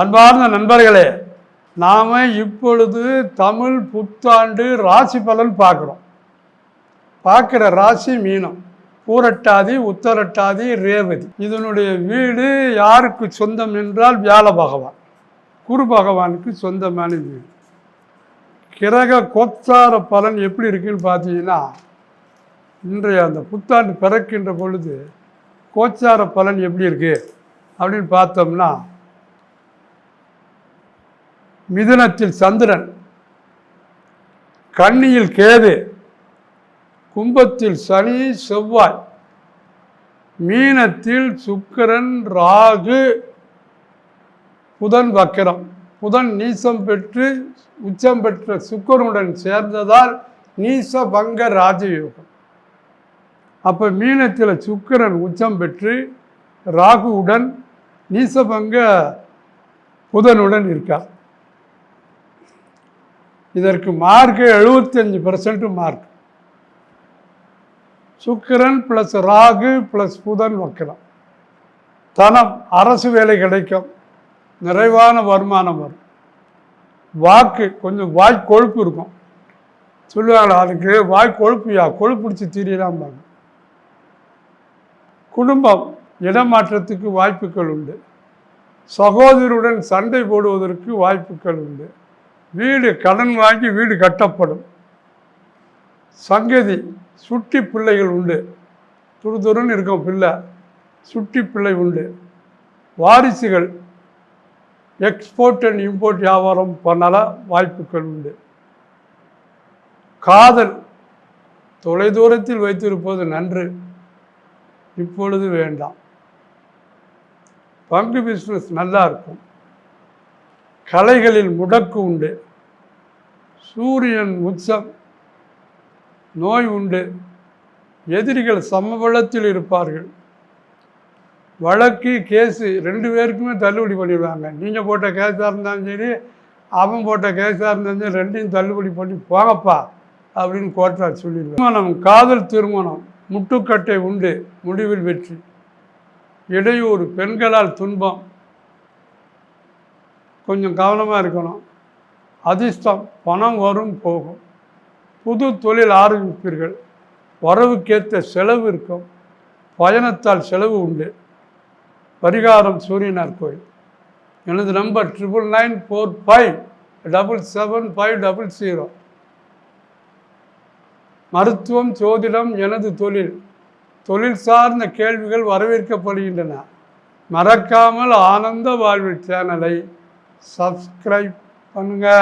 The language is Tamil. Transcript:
அன்பார்ந்த நண்பர்களே நாம் இப்பொழுது தமிழ் புத்தாண்டு ராசி பலன் பார்க்குறோம். பார்க்குற ராசி மீனம் பூரட்டாதி உத்தரட்டாதி ரேவதி. இதனுடைய வீடு யாருக்கு சொந்தம் என்றால் வியாழ பகவான். குரு பகவானுக்கு சொந்தமான வீடு. கிரக கோச்சார பலன் எப்படி இருக்குன்னு பார்த்தீங்கன்னா இன்றைய அந்த புத்தாண்டு பிறக்கின்ற பொழுது கோச்சார பலன் எப்படி இருக்குது அப்படின்னு பார்த்தோம்னா மிதுனத்தில் சந்திரன் கன்னியில் கேது கும்பத்தில் சனி செவ்வாய் மீனத்தில் சுக்கிரன் ராகு புதன் வக்கிரம். புதன் நீசம் பெற்று உச்சம் பெற்ற சுக்கிரனுடன் சேர்ந்ததால் நீச பங்க ராஜயோகம். அப்போ மீனத்தில் சுக்கிரன் உச்சம் பெற்று ராகுவுடன் நீசபங்க புதனுடன் இருக்கார். இதற்கு மார்க் எழுபத்தஞ்சு percent mark Sukran plus Rahu plus Budhan வக்கிரம். தனம் அரசு வேலை கிடைக்கும். நிறைவான வருமானம் வரும். வாக்கு கொஞ்சம் வாய் கொழுப்பு இருக்கும். சொல்லுவாங்களா அதுக்கு வாய் கொழுப்பியா கொழுப்பிடிச்சு தீரியலாம்பாங்க குடும்பம் இடமாற்றத்துக்கு வாய்ப்புகள் உண்டு. சகோதரருடன் சண்டை போடுவதற்கு வாய்ப்புகள் உண்டு. வீடு கடன் வாங்கி வீடு கட்டப்படும். சங்கதி சுட்டி பிள்ளைகள் உண்டு. துரு துருன்னு இருக்கும் பிள்ளை சுட்டி பிள்ளை உண்டு. வாரிசுகள் எக்ஸ்போர்ட் அண்ட் இம்போர்ட் வியாபாரம் பண்ணல வாய்ப்புகள் உண்டு. காதல் தொலைதூரத்தில் வைத்திருப்பது நன்று இப்பொழுது வேண்டாம். பங்கு பிஸ்னஸ் நல்லா இருக்கும். கலைகளில் முடக்கு உண்டு. சூரியன் உச்சம் நோய் உண்டு. எதிரிகள் சமபலத்தில் இருப்பார்கள். வழக்கு கேஸு ரெண்டு பேருக்குமே தள்ளுபடி பண்ணிடுவாங்க. நீங்கள் போட்ட கேஸாக இருந்தாலும் சரி அவன் போட்ட கேஸாக இருந்தாலும் சரி ரெண்டையும் தள்ளுபடி பண்ணி போங்கப்பா அப்படின்னு கோர்ட்டார் சொல்லிடுவேன் திருமணம் காதல் திருமணம் முட்டுக்கட்டை உண்டு முடிவில் வெற்றி. இடையூறு பெண்களால் துன்பம். கொஞ்சம் கவனமாக இருக்கணும். அதிர்ஷ்டம் பணம் வரும் போகும். புது தொழில் ஆரம்பிப்பீர்கள். வரவுக்கேற்ற செலவு இருக்கும். பயணத்தால் செலவு உண்டு. பரிகாரம் சூரியனார் கோயில். எனது number triple nine four five double seven five double zero. மருத்துவம் ஜோதிடம் எனது தொழில். தொழில் சார்ந்த கேள்விகள் வரவேற்கப்படுகின்றன. மறக்காமல் ஆனந்த வாழ்வு சேனலை சப்ஸ்கிரைப் పనుగా